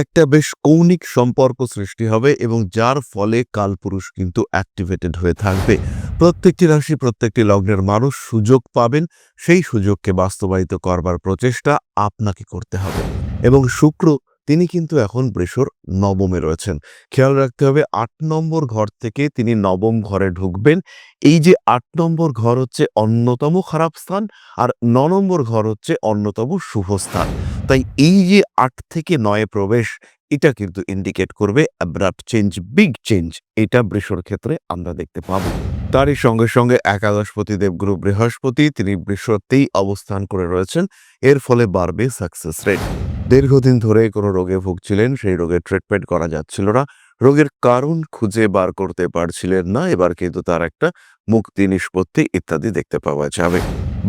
একটা বেশ কৌণিক সম্পর্ক সৃষ্টি হবে এবং যার ফলে কালপুরুষ কিন্তু অ্যাক্টিভেটেড হয়ে থাকবে। প্রত্যেকটি রাশি, প্রত্যেকটি লগ্নের মানুষ সুযোগ পাবেন। সেই সুযোগকে বাস্তবায়িত করবার প্রচেষ্টা আপনাকে করতে হবে। এবং শুক্র তিনি কিন্তু এখন বৃষর নবমে রয়েছেন। খেয়াল রাখতে হবে, আট নম্বর ঘর থেকে তিনি নবম ঘরে ঢুকবেন। এই যে আট নম্বর ঘর হচ্ছে অন্যতম খারাপ স্থান আর ন নম্বর ঘর হচ্ছে অন্যতম শুভ স্থান। তাই এই যে আট থেকে নয়ে প্রবেশ, এটা কিন্তু ইন্ডিকেট করবে অ্যাব্রাপ্ট চেঞ্জ বিগ চেঞ্জ এটা বৃষর ক্ষেত্রে আমরা দেখতে পাবো। তারই সঙ্গে সঙ্গে একাদশপতি দেবগুরু বৃহস্পতি, তিনি বৃষতেই অবস্থান করে রয়েছেন। এর ফলে বাড়বে সাকসেস রেট দীর্ঘদিন ধরে কোনো রোগে ভুগছিলেন, সেই রোগের ট্রিটমেন্ট করা যাচ্ছিল না। রোগের কারণ খুঁজে বার করতে পারছিলেন না। এবার কিন্তু তার একটা মুক্তি, নিষ্পত্তি ইত্যাদি দেখতে পাওয়া যাবে।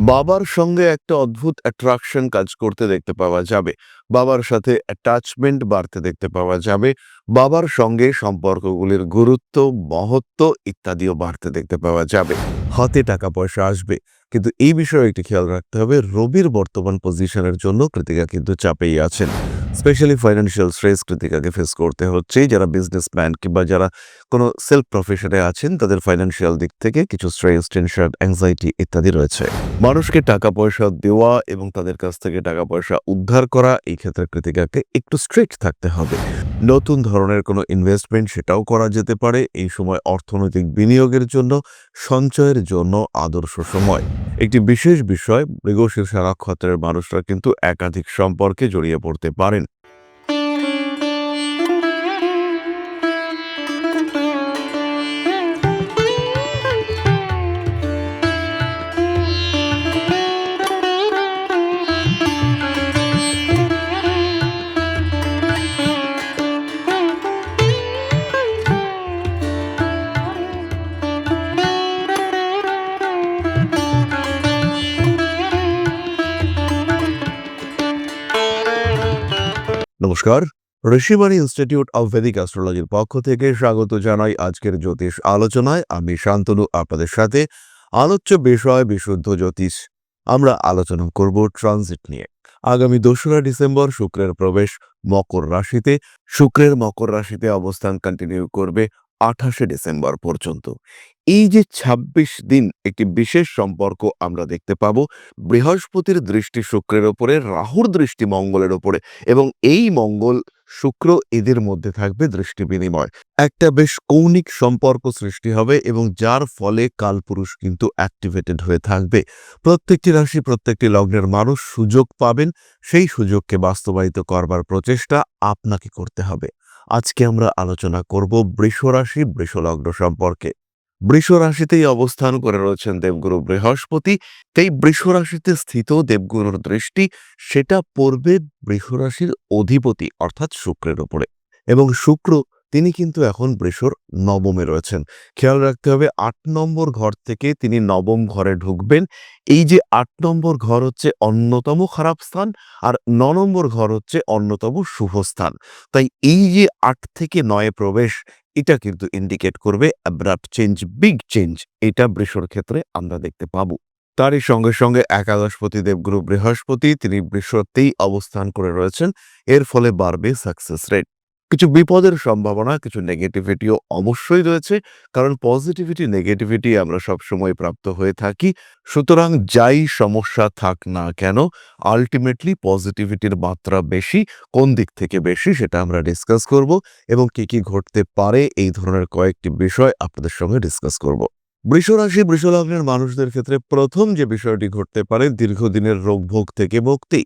বাবার সঙ্গে একটা অদ্ভুত অ্যাট্রাকশন কাজ করতে দেখতে পাওয়া যাবে। বাবার সাথে অ্যাটাচমেন্ট বাড়তে দেখতে পাওয়া যাবে। বাবার সঙ্গে সম্পর্কগুলির গুরুত্ব, মহত্ব ইত্যাদিও বাড়তে দেখতে পাওয়া যাবে। হাতে টাকা পয়সা আসবে। কিন্তু এই বিষয়ে একটি খেয়াল রাখতে হবে। রবির বর্তমান পজিশনের জন্য কৃতিকা কিন্তু চাপেই আছেন। স্পেশালি ফাইন্যান্সিয়াল স্ট্রেস কৃতিকাকে ফেস করতে হচ্ছে। যারা বিজনেসম্যান কিংবা যারা কোনো সেলফ প্রফেশনে আছেন, তাদের ফাইন্যান্সিয়াল দিক থেকে কিছু স্ট্রেস টেনশন অ্যাংজাইটি ইত্যাদি রয়েছে। মানুষকে টাকা পয়সা দেওয়া এবং তাদের কাছ থেকে টাকা পয়সা উদ্ধার করা, এই ক্ষেত্রে কৃতিকাকে একটু স্ট্রিক্ট থাকতে হবে। নতুন ধরনের কোনো ইনভেস্টমেন্ট সেটাও করা যেতে পারে এই সময় অর্থনৈতিক বিনিয়োগের জন্য, সঞ্চয়ের জন্য আদর্শ সময়। একটি বিশেষ বিষয় মৃগশীর্ষা নক্ষত্রের মানুষরা কিন্তু একাধিক সম্পর্কে জড়িয়ে পড়তে পারেন। নমস্কার। ঋষিবাণী ইনস্টিটিউট অব ভেদিক অ্যাস্ট্রোলজির পক্ষ থেকে স্বাগত জানাই আজকের জ্যোতিষ আলোচনায়। আমি শান্তনু, আপনাদের সাথে আলোচ্য বিষয় বিশুদ্ধ জ্যোতিষ। আমরা আলোচনা করব ট্রানজিট নিয়ে। আগামী দোসরা ডিসেম্বর শুক্রের প্রবেশ মকর রাশিতে। শুক্রের মকর রাশিতে অবস্থান কন্টিনিউ করবে আঠাশে ডিসেম্বর পর্যন্ত। এই যে ২৬ দিন একটি বিশেষ সম্পর্ক আমরা দেখতে পাব, বৃহস্পতির দৃষ্টি শুক্রের ওপরে, রাহুর দৃষ্টি মঙ্গলের ওপরে এবং এই মঙ্গল শুক্র এদের মধ্যে থাকবে দৃষ্টি বিনিময়। একটা বেশ কৌণিক সম্পর্ক সৃষ্টি হবে এবং যার ফলে কালপুরুষ কিন্তু অ্যাক্টিভেটেড হয়ে থাকবে। প্রত্যেকটি রাশি, প্রত্যেকটি লগ্নের মানুষ সুযোগ পাবেন, সেই সুযোগকে বাস্তবায়িত করবার প্রচেষ্টা আপনাকে করতে হবে। আজকে আমরা আলোচনা করব বৃষরাশি বৃষলগ্ন সম্পর্কে। বৃষ রাশিতেই অবস্থান করে রয়েছেন দেবগুরু বৃহস্পতি। তাই বৃষ রাশিতে স্থিত দেবগুরুর দৃষ্টি, সেটা পড়বে বৃষরাশির অধিপতি অর্থাৎ শুক্রের ওপরে। এবং শুক্র তিনি কিন্তু এখন বৃষর নবমে রয়েছেন। খেয়াল রাখতে হবে, আট নম্বর ঘর থেকে তিনি নবম ঘরে ঢুকবেন। এই যে আট নম্বর ঘর হচ্ছে অন্যতম খারাপ স্থান আর ন নম্বর ঘর হচ্ছে অন্যতম শুভ স্থান। তাই এই যে আট থেকে নয়ে প্রবেশ, এটা কিন্তু ইন্ডিকেট করবে অ্যাব্রাপ্ট চেঞ্জ বিগ চেঞ্জ এটা বৃষর ক্ষেত্রে আমরা দেখতে পাবো। তারই সঙ্গে সঙ্গে একাদশপতি দেবগুরু বৃহস্পতি, তিনি বৃষতেই অবস্থান করে রয়েছেন। এর ফলে বাড়বে সাকসেস রেট কিছু বিপদের সম্ভাবনা, কিছু নেগেটিভিটিও অবশ্যই রয়েছে। কারণ পজিটিভিটি নেগেটিভিটি আমরা সবসময় প্রাপ্ত হয়ে থাকি। সুতরাং যাই সমস্যা থাক না কেন আলটিমেটলি পজিটিভিটির মাত্রা বেশি, কোন দিক থেকে বেশি সেটা আমরা ডিসকাস করব এবং কি কি ঘটতে পারে এই ধরনের কয়েকটি বিষয় আপনাদের সঙ্গে ডিসকাস করব। বৃষরাশি বৃষলগ্নের মানুষদের ক্ষেত্রে প্রথম যে বিষয়টি ঘটতে পারে, দীর্ঘদিনের রোগভোগ থেকে মুক্তি।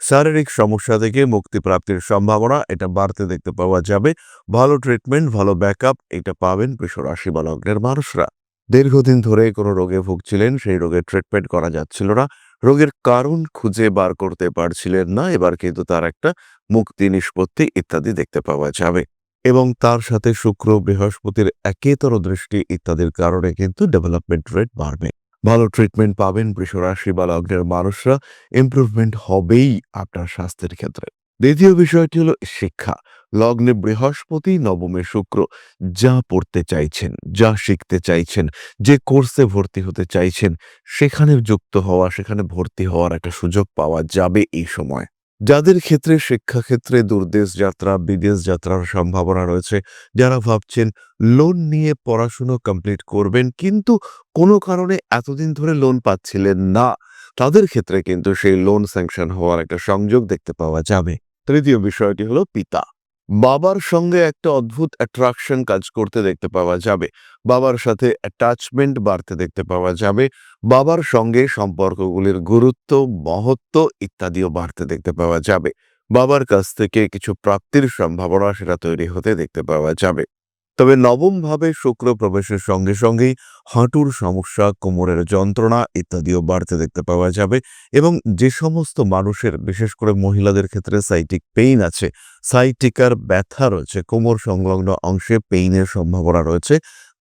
শারীরিক সমস্যা থেকে মুক্তি প্রাপ্তির সম্ভাবনা, এটা বাড়তে দেখতে পাওয়া যাবে। ভালো ট্রিটমেন্ট ভালো ব্যাকআপ এটা পাবেন বৃষরাশি বা লগ্নের মানুষরা। দীর্ঘদিন ধরে কোনো রোগে ভুগছিলেন, সেই রোগের ট্রিটমেন্ট করা যাচ্ছিল না। রোগের কারণ খুঁজে বার করতে পারছিলেন না, এবার কিন্তু তার একটা মুক্তি, নিষ্পত্তি ইত্যাদি দেখতে পাওয়া যাবে। এবং তার সাথে শুক্র বৃহস্পতির একেতর দৃষ্টি ইত্যাদির কারণে কিন্তু ডেভেলপমেন্ট রেট বাড়বে। ভালো ট্রিটমেন্ট পাবেন, বৃষরাশি বা লগ্নের মানুষরা ইম্প্রুভমেন্ট হবেই আপনার স্বাস্থ্যের ক্ষেত্রে। দ্বিতীয় বিষয়টি হলো শিক্ষা। লগ্নে বৃহস্পতি, নবমে শুক্র, যা পড়তে চাইছেন, যা শিখতে চাইছেন, যে কোর্সে ভর্তি হতে চাইছেন, সেখানে যুক্ত হওয়া, সেখানে ভর্তি হওয়ার একটা সুযোগ পাওয়া যাবে এই সময়। যাদের ক্ষেত্রে শিক্ষাক্ষেত্রে দূরদেশ যাত্রা, বিদেশ যাত্রার সম্ভাবনা রয়েছে, যারা ভাবছেন লোন নিয়ে পড়াশুনো কমপ্লিট করবেন, কিন্তু কোনো কারণে এতদিন ধরে লোন পাচ্ছিলেন না, তাদের ক্ষেত্রে কিন্তু সেই লোন স্যাংশন হওয়ার একটা সংযোগ দেখতে পাওয়া যাবে। তৃতীয় বিষয়টি হলো পিতা। বাবার সঙ্গে একটা অদ্ভুত অ্যাট্রাকশন কাজ করতে দেখতে পাওয়া যাবে। বাবার সাথে অ্যাটাচমেন্ট বাড়তে দেখতে পাওয়া যাবে। বাবার সঙ্গে সম্পর্কগুলির গুরুত্ব, মহত্ব ইত্যাদিও বাড়তে দেখতে পাওয়া যাবে। বাবার কাছ থেকে কিছু প্রাপ্তির সম্ভাবনা সেটা তৈরি হতে দেখতে পাওয়া যাবে। তবে নবমভাবে শুক্র প্রবেশের সঙ্গে সঙ্গেই হাঁটুর সমস্যা, কোমরের যন্ত্রণা ইত্যাদিও বাড়তে দেখতে পাওয়া যাবে এবং যে সমস্ত মানুষের, বিশেষ করে মহিলাদের ক্ষেত্রে সাইটিক পেইন আছে, সাইটিকার ব্যথা রয়েছে, কোমর সংলগ্ন অংশে পেইনের সম্ভাবনা রয়েছে,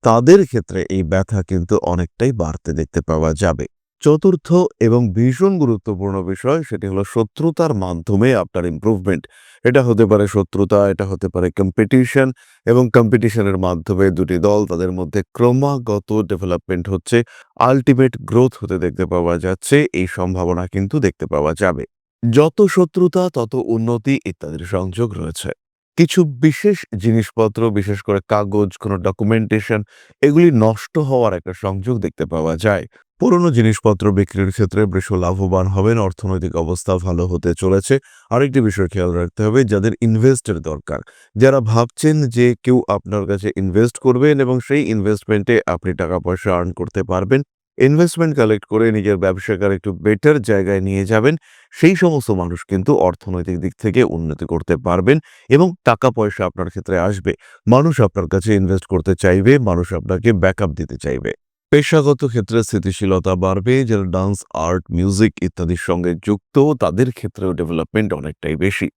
তাদের ক্ষেত্রে এই ব্যথা কিন্তু অনেকটাই বাড়তে দেখতে পাওয়া যাবে। চতুর্থ এবং ভীষণ গুরুত্বপূর্ণ বিষয় সেটি হলো শত্রুতার মাধ্যমে আপনার ইমপ্রুভমেন্ট এটা হতে পারে শত্রুতা, এটা হতে পারে কম্পিটিশন এবং কম্পিটিশনের মাধ্যমে দুটি দল তাদের মধ্যে ক্রমাগত ডেভেলপমেন্ট হচ্ছে আলটিমেট গ্রোথ হতে দেখতে পাওয়া যাচ্ছে, এই সম্ভাবনা কিন্তু দেখতে পাওয়া যাবে। যত শত্রুতা, তত উন্নতি ইত্যাদির সংযোগ রয়েছে। কিছু বিশেষ জিনিসপত্র, বিশেষ করে কাগজ, কোনো ডকুমেন্টেশন এগুলি নষ্ট হওয়ার একটা সংযোগ দেখতে পাওয়া যায়। পুরনো জিনিসপত্র বিক্রির ক্ষেত্রে বৃষ লাভবান হবেন, অর্থনৈতিক অবস্থা ভালো হতে চলেছে। আরেকটি বিষয় খেয়াল রাখতে হবে, যাদের ইনভেস্টের দরকার। যারা ভাবছেন যে কেউ আপনার কাছে ইনভেস্ট করবেন এবং সেই ইনভেস্টমেন্টে আপনি টাকা পয়সা আর্ন করতে পারবেন ইনভেস্টমেন্ট কালেক্ট করে নিজের ব্যবসাকে একটু বেটার জায়গায় নিয়ে যাবেন। সেই সমস্ত মানুষ কিন্তু অর্থনৈতিক দিক থেকে উন্নতি করতে পারবেন এবং টাকা পয়সা আপনার ক্ষেত্রে আসবে। মানুষ আপনার কাছে ইনভেস্ট করতে চাইবে, মানুষ আপনাকে ব্যাকআপ দিতে চাইবে। পেশাগত ক্ষেত্রে স্থিতিশীলতা বাড়বে, যারা ডান্স, আর্ট, মিউজিক ইত্যাদির সঙ্গে যুক্ত, তাদের ক্ষেত্রেও ডেভেলপমেন্ট অনেকটাই বেশি।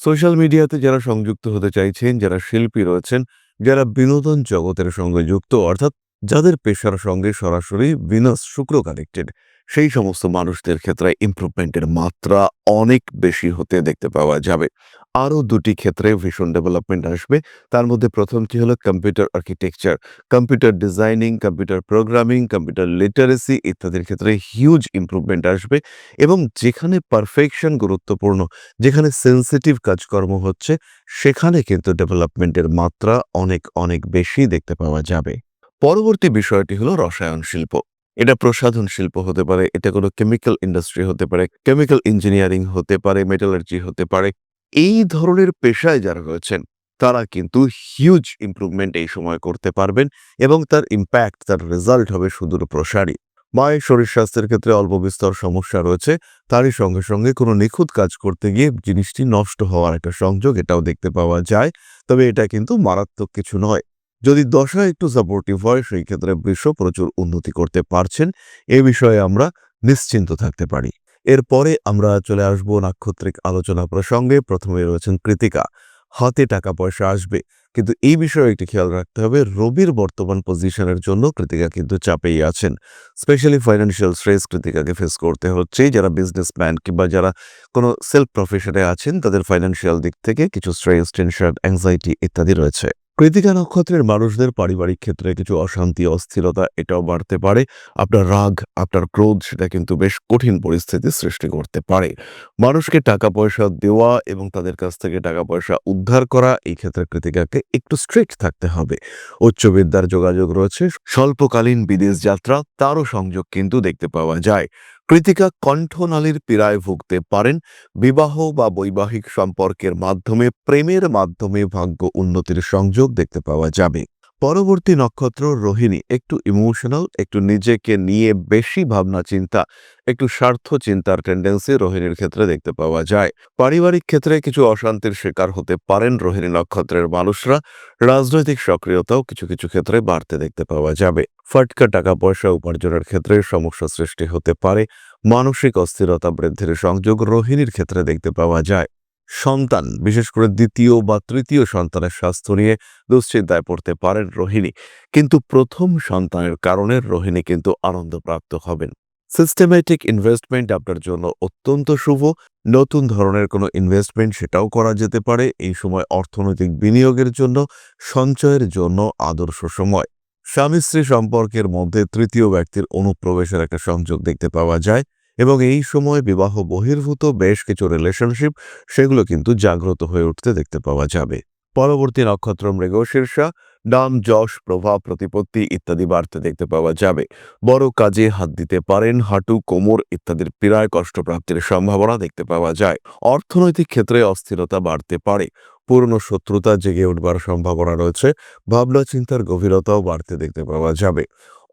সোশ্যাল মিডিয়াতে যারা সংযুক্ত হতে চাইছেন, যারা শিল্পী রয়েছেন, যারা বিনোদন জগতের সঙ্গে যুক্ত, অর্থাৎ যাদের পেশার সঙ্গে সরাসরি বিনাস শুক্র কানেক্টেড সেই সমস্ত মানুষদের ক্ষেত্রে ইমপ্রুভমেন্টের মাত্রা অনেক বেশি হতে দেখতে পাওয়া যাবে। আরও দুটি ক্ষেত্রে ভীষণ ডেভেলপমেন্ট আসবে। তার মধ্যে প্রথমটি হলো? Computer architecture computer designing computer programming computer literacy ইত্যাদির ক্ষেত্রে হিউজ ইমপ্রুভমেন্ট আসবে এবং যেখানে পারফেকশন গুরুত্বপূর্ণ, যেখানে সেন্সিটিভ কাজকর্ম হচ্ছে, সেখানে কিন্তু ডেভেলপমেন্টের মাত্রা অনেক অনেক বেশি দেখতে পাওয়া যাবে। পরবর্তী বিষয়টি হলো রসায়ন শিল্প। এটা প্রসাধন শিল্প হতে পারে, এটা কোনো কেমিক্যাল ইন্ডাস্ট্রি হতে পারে কেমিক্যাল ইঞ্জিনিয়ারিং হতে পারে মেটালার্জি হতে পারে। এই ধরনের পেশায় যারা রয়েছেন, তারা কিন্তু হিউজ ইমপ্রুভমেন্ট এই সময় করতে পারবেন এবং তার ইম্প্যাক্ট তার রেজাল্ট হবে সুদূর প্রসারী। মায়ের শরীর স্বাস্থ্যের ক্ষেত্রে অল্প বিস্তর সমস্যা রয়েছে, তারই সঙ্গে সঙ্গে কোনো নিখুঁত কাজ করতে গিয়ে জিনিসটি নষ্ট হওয়ার একটা সংযোগ এটাও দেখতে পাওয়া যায়। তবে এটা কিন্তু মারাত্মক কিছু নয়। যদি দশা একটু সাপোর্টিভ হয়, সেই ক্ষেত্রে বৃষ প্রচুর উন্নতি করতে পারছেন। এ বিষয়ে আমরা নিশ্চিন্ত থাকতে পারি। এরপরে আমরা চলে আসব নাক্ষত্রিক আলোচনা প্রসঙ্গে। প্রথমে রয়েছেন কৃতিকা। হাতে টাকা পয়সা আসবে। কিন্তু এই বিষয়ে একটি খেয়াল রাখতে হবে, রবির বর্তমান পজিশনের জন্য কৃতিকা কিন্তু চাপেই আছেন। স্পেশালি ফাইন্যান্সিয়াল স্ট্রেস কৃতিকাকে ফেস করতে হচ্ছে। যারা বিজনেসম্যান কিংবা যারা কোনো সেলফ প্রফেশনে আছেন, তাদের ফাইন্যান্সিয়াল দিক থেকে কিছু স্ট্রেস টেনশন অ্যাংজাইটি ইত্যাদি রয়েছে। কৃতিকা নক্ষত্রের মানুষদের পারিবারিক ক্ষেত্রে কিছু অশান্তি, অস্থিরতা এটাও বাড়তে পারে। আপনার রাগ, আপনার ক্রোধ, সেটা কিন্তু বেশ কঠিন পরিস্থিতি সৃষ্টি করতে পারে। মানুষকে টাকা পয়সা দেওয়া এবং তাদের কাছ থেকে টাকা পয়সা উদ্ধার করা, এই ক্ষেত্রে কৃতিকাকে একটু স্ট্রিক্ট থাকতে হবে। উচ্চ বিদ্যার যোগাযোগ রয়েছে। স্বল্পকালীন বিদেশ যাত্রা, তারও সংযোগ কিন্তু দেখতে পাওয়া যায়। কৃতিকা কণ্ঠনালীর পীড়ায় ভুগতে পারেন বিবাহ বা বৈবাহিক সম্পর্কের মাধ্যমে, প্রেমের মাধ্যমে ভাগ্য উন্নতির সংযোগ দেখতে পাওয়া যাবে। পরবর্তী নক্ষত্র রোহিণী, একটু ইমোশনাল একটু নিজেকে নিয়ে বেশি ভাবনা চিন্তা, একটু স্বার্থ চিন্তার টেন্ডেন্সি রোহিণীর ক্ষেত্রে দেখতে পাওয়া যায়। পারিবারিক ক্ষেত্রে কিছু অশান্তির শিকার হতে পারেন রোহিণী নক্ষত্রের মানুষরা। রাজনৈতিক সক্রিয়তাও কিছু কিছু ক্ষেত্রে বাড়তে দেখতে পাওয়া যাবে। ফটকা টাকা পয়সা উপার্জনের ক্ষেত্রে সমস্যা সৃষ্টি হতে পারে। মানসিক অস্থিরতা বৃদ্ধির সংযোগ রোহিণীর ক্ষেত্রে দেখতে পাওয়া যায়। সন্তান, বিশেষ করে দ্বিতীয় বা তৃতীয় সন্তানের স্বাস্থ্য নিয়ে দুশ্চিন্তায় পড়তে পারেন রোহিণী। কিন্তু প্রথম সন্তানের কারণে রোহিণী কিন্তু আনন্দপ্রাপ্ত হবেন। সিস্টেমেটিক ইনভেস্টমেন্ট আপনার জন্য অত্যন্ত শুভ। নতুন ধরনের কোনো ইনভেস্টমেন্ট সেটাও করা যেতে পারে। এই সময় অর্থনৈতিক বিনিয়োগের জন্য, সঞ্চয়ের জন্য আদর্শ সময়। স্বামী স্ত্রী সম্পর্কের মধ্যে তৃতীয় ব্যক্তির অনুপ্রবেশের একটা সংযোগ দেখতে পাওয়া যায়। এবং এই সময় বিবাহ বহির্ভূত বেশ কিছু রিলেশনশিপ সেগুলো কিন্তু জাগ্রত হয়ে উঠতে দেখতে পাওয়া যাবে। পরবর্তী নক্ষত্র মৃগশীর্ষা নাম যশ, প্রভাব, প্রতিপত্তি ইত্যাদি বাড়তে দেখতে পাওয়া যাবে। বড় কাজে হাত দিতে পারেন, হাঁটু, কোমর ইত্যাদির পীড়ায় কষ্টপ্রাপ্তির সম্ভাবনা দেখতে পাওয়া যায়। অর্থনৈতিক ক্ষেত্রে অস্থিরতা বাড়তে পারে। পুরনো শত্রুতা জেগে উঠবার সম্ভাবনা রয়েছে। ভাবনা চিন্তার গভীরতাও বাড়তে দেখতে পাওয়া যাবে।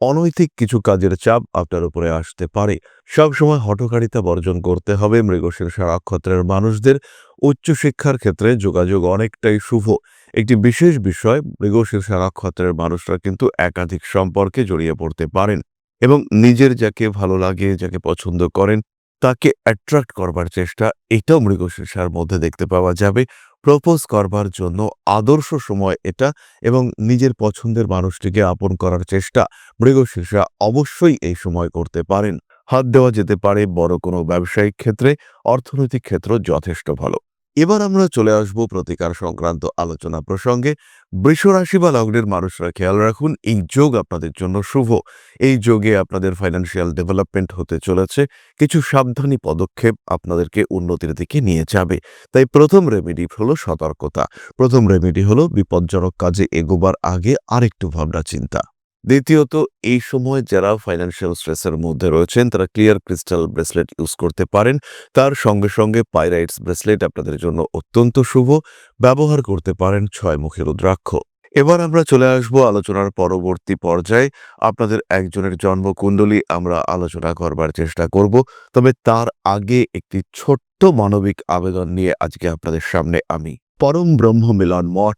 অনৈতিক কিছু কাজের চাপ আপনার উপরে আসতে পারে। সবসময় হটকারিতা বর্জন করতে হবে। মৃগশীর্ষা নক্ষত্রের মানুষদের উচ্চশিক্ষার ক্ষেত্রে যোগাযোগ অনেকটাই শুভ। একটি বিশেষ বিষয় মৃগশীর্ষা নক্ষত্রের মানুষরা কিন্তু একাধিক সম্পর্কে জড়িয়ে পড়তে পারেন এবং নিজের যাকে ভালো লাগে, যাকে পছন্দ করেন, তাকে অ্যাট্রাক্ট করবার চেষ্টা, এটাও মৃগশীর্ষার মধ্যে দেখতে পাওয়া যাবে। প্রপোজ করবার জন্য আদর্শ সময় এটা এবং নিজের পছন্দের মানুষটিকে আপন করার চেষ্টা। মৃগশীর্ষা অবশ্যই এই সময় করতে পারেন। হাত দেওয়া যেতে পারে বড় কোনো ব্যবসায়িক ক্ষেত্রে, অর্থনৈতিক ক্ষেত্র যথেষ্ট ভালো। এবার আমরা চলে আসব প্রতিকার সংক্রান্ত আলোচনা প্রসঙ্গে। বৃষ রাশি বা লগ্নের মানুষরা খেয়াল রাখুন, এই যোগ আপনাদের জন্য শুভ। এই যোগে আপনাদের ফাইন্যান্সিয়াল ডেভেলপমেন্ট হতে চলেছে। কিছু সাবধানী পদক্ষেপ আপনাদেরকে উন্নতির দিকে নিয়ে যাবে। তাই প্রথম রেমেডি হলো সতর্কতা। প্রথম রেমেডি হলো বিপজ্জনক কাজে এগোবার আগে আরেকটু ভাবনা চিন্তা দ্বিতীয়ত, এই সময় যারা ফাইন্যান্সিয়াল স্ট্রেসের মধ্যে রয়েছেন, তারা ক্লিয়ার ক্রিস্টাল ব্রেসলেট ইউজ করতে পারেন। তার সঙ্গে সঙ্গে পাইরাইটস ব্রেসলেট আপনাদের জন্য অত্যন্ত শুভ। ব্যবহার করতে পারেন ছয় মুখের রুদ্রাক্ষ। এবার আমরা চলে আসব আলোচনার পরবর্তী পর্যায়ে। আপনাদের একজনের জন্মকুণ্ডলী আমরা আলোচনা করবার চেষ্টা করব। তবে তার আগে একটি ছোট্ট মানবিক আবেদন নিয়ে আজকে আপনাদের সামনে আমি। পরম ব্রহ্ম মিলন মঠ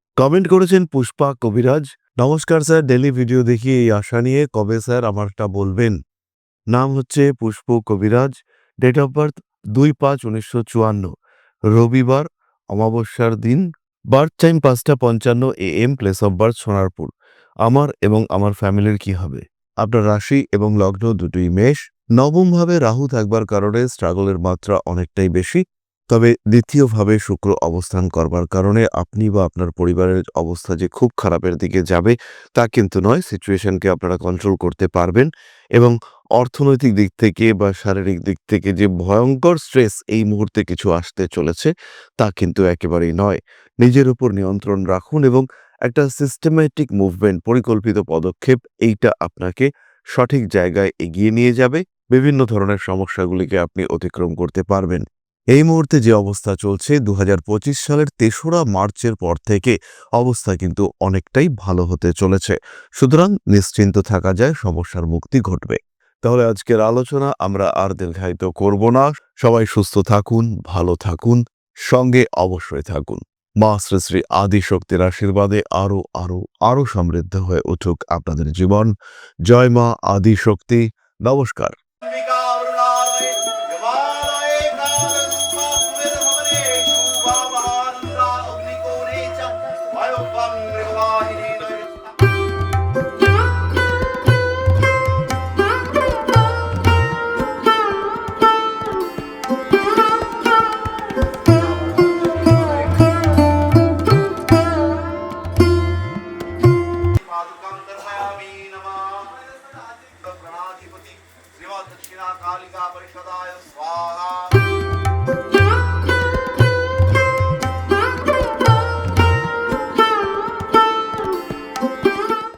কমেন্ট করেছেন পুষ্পা কবিরাজ। নমস্কার স্যার ডেলি ভিডিও দেখি এই আশা নিয়ে। কবে স্যার আমারটা বলবেন? নাম হচ্ছে পুষ্প কবিরাজ। ডেট অফ বার্থ দুই পাঁচ উনিশশো চুয়ান্ন। রবিবার, অমাবস্যার দিন। বার্থ টাইম পাঁচটা পঞ্চান্ন A M place of birth Sonarpur. আমার এবং আমার ফ্যামিলির কি হবে? আপনার রাশি এবং লগ্ন দুটোই মেষ। নবমভাবে রাহু থাকবার কারণে স্ট্রাগলের মাত্রা অনেকটাই বেশি। তবে দ্বিতীয়ভাবে শুক্র অবস্থান করবার কারণে আপনি বা আপনার পরিবারের অবস্থা যে খুব খারাপের দিকে যাবে, তা কিন্তু নয়। সিচুয়েশনকে আপনারা কন্ট্রোল করতে পারবেন এবং অর্থনৈতিক দিক থেকে বা শারীরিক দিক থেকে যে ভয়ঙ্কর স্ট্রেস এই মুহূর্তে কিছু আসতে চলেছে, তা কিন্তু একেবারেই নয়। নিজের উপর নিয়ন্ত্রণ রাখুন এবং একটা সিস্টেম্যাটিক মুভমেন্ট পরিকল্পিত পদক্ষেপ, এইটা আপনাকে সঠিক জায়গায় এগিয়ে নিয়ে যাবে। বিভিন্ন ধরনের সমস্যাগুলিকে আপনি অতিক্রম করতে পারবেন। এই মুহূর্তে যে অবস্থা চলছে দু হাজার পঁচিশ সালের তেসরা মার্চের পর থেকে অবস্থা কিন্তু অনেকটাই ভালো হতে চলেছে। সুতরাং নিশ্চিন্ত থাকা যায়, সমস্যার মুক্তি ঘটবে। তাহলে আজকের আলোচনা আমরা আর দীর্ঘায়িত করব না। সবাই সুস্থ থাকুন, ভালো থাকুন, সঙ্গে অবশ্যই থাকুন। মা শ্রী শ্রী আদি শক্তির আশীর্বাদে আরও আরও আরও সমৃদ্ধ হয়ে উঠুক আপনাদের জীবন। জয় মা আদি শক্তি নমস্কার